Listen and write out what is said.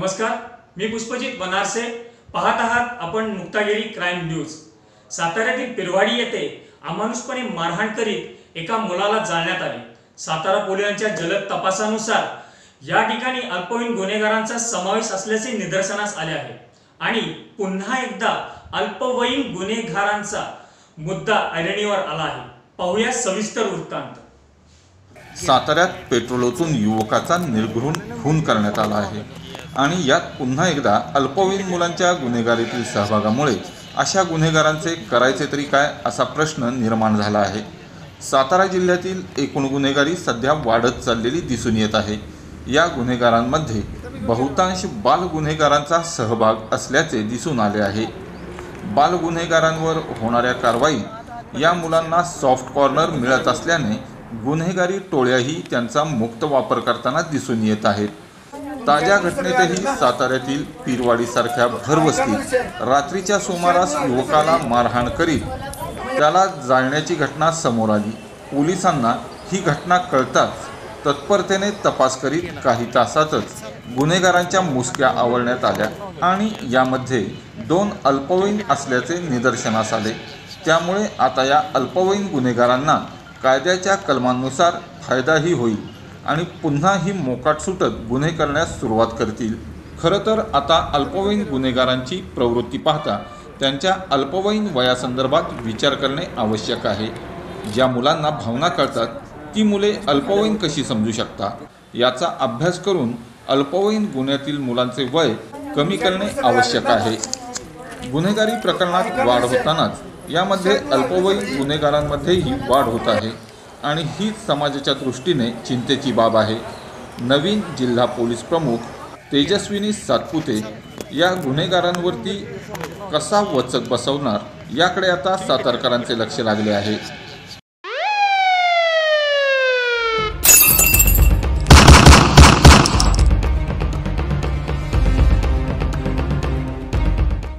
नमस्कार मी पुष्पजित बनारसे. पाहत आहात आपण मुक्तागिरी क्राईम न्यूज. साताऱ्यातील पिरवाडी येथे अमानुषपणे मारहाण करीत एका मुलाला जाळण्यात आले. सातारा पोलिसांच्या जलद तपासानुसार या ठिकाणी अल्पवयीन गुन्हेगारांचा समावेश असल्याचे निदर्शनास आले आहे. आणि पुन्हा एकदा अल्पवयीन गुन्हेगारांचा मुद्दा ऐरणीवर आला आहे. पाहूया सविस्तर वृत्तांत. साताऱ्यात पेट्रोल ओतून युवकाचा निर्घृण खून करण्यात आला आहे. आणि यात पुन्हा एकदा अल्पवयीन मुलांच्या गुन्हेगारीतील सहभागामुळे अशा गुन्हेगारांचे करायचे तरी काय असा प्रश्न निर्माण झाला आहे. सातारा जिल्ह्यातील एकूण गुन्हेगारी सध्या वाढत चाललेली दिसून येत आहे. या गुन्हेगारांमध्ये बहुतांश बाल गुन्हेगारांचा सहभाग असल्याचे दिसून आले आहे. बाल गुन्हेगारांवर होणाऱ्या कारवाईत या मुलांना सॉफ्ट कॉर्नर मिळत असल्याने गुन्हेगारी टोळ्याही त्यांचा मुक्त वापर करताना दिसून येत आहेत. ताज्या घटनेतही साताऱ्यातील पीरवाडीसारख्या भरवस्तीत रात्रीच्या सुमारास युवकाला मारहाण करीत त्याला जाळण्याची घटना समोर आली. पोलिसांना ही घटना कळताच तत्परतेने तपास करीत काही तासातच गुन्हेगारांच्या मुसक्या आवळण्यात आल्या आणि यामध्ये दोन अल्पवयीन असल्याचे निदर्शनास आले. त्यामुळे आता या अल्पवयीन गुन्हेगारांना कायद्याच्या कलमांनुसार फायदाही होईल. आणि पुन्हा ही मोकाट सुटत गुन्हे करण्यास सुरुवात करतील. खरं तर आता अल्पवयीन गुन्हेगारांची प्रवृत्ती पाहता त्यांच्या अल्पवयीन वयासंदर्भात विचार करणे आवश्यक आहे. ज्या मुलांना भावना कळतात ती मुले अल्पवयीन कशी समजू शकतात याचा अभ्यास करून अल्पवयीन गुन्ह्यातील मुलांचे वय कमी करणे आवश्यक आहे. गुन्हेगारी प्रकरणात वाढ होतानाच यामध्ये अल्पवयीन गुन्हेगारांमध्येही वाढ होत आहे. आणि हीच समाजाच्या दृष्टीने चिंतेची बाब आहे. नवीन जिल्हा पोलीस प्रमुख तेजस्विनी सातपुते या गुन्हेगारांवरती कसा वचक बसवणार याकडे आता सातारकरांचे लक्ष लागले आहे.